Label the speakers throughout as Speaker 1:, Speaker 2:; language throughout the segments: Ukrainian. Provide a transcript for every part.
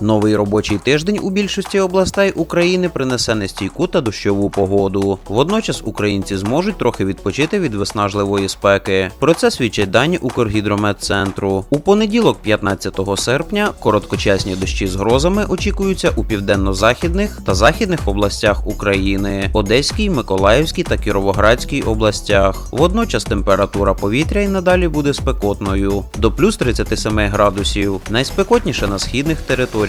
Speaker 1: Новий робочий тиждень у більшості областей України принесе нестійку та дощову погоду. Водночас українці зможуть трохи відпочити від виснажливої спеки. Про це свідчать дані Укргідрометцентру. У понеділок, 15 серпня, короткочасні дощі з грозами очікуються у південно-західних та західних областях України, Одеській, Миколаївській та Кіровоградській областях. Водночас температура повітря й надалі буде спекотною до плюс 37 градусів. Найспекотніше на східних територіях.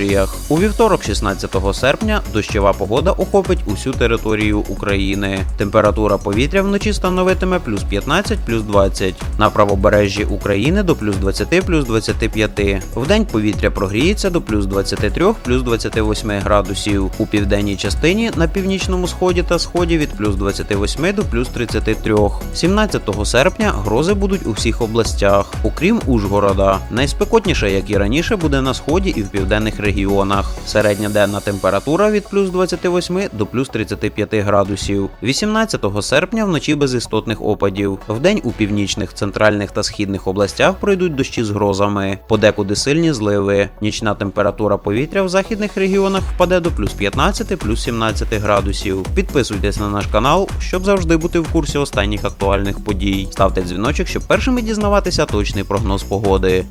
Speaker 1: У вівторок, 16 серпня, дощова погода охопить усю територію України. Температура повітря вночі становитиме плюс 15, плюс 20. На правобережжі України до плюс 20, плюс 25. Вдень повітря прогріється до плюс 23, плюс 28 градусів. У південній частині на північному сході та сході від плюс 28 до плюс 33. 17 серпня грози будуть у всіх областях, окрім Ужгорода. Найспекотніше, як і раніше, буде на сході і в південних регіонах. Середня денна температура від плюс 28 до плюс 35 градусів. 18 серпня вночі без істотних опадів. Вдень у північних, центральних та східних областях пройдуть дощі з грозами, подекуди сильні зливи. Нічна температура повітря в західних регіонах впаде до плюс 15, плюс 17 градусів. Підписуйтесь на наш канал, щоб завжди бути в курсі останніх актуальних подій. Ставте дзвіночок, щоб першими дізнаватися точний прогноз погоди.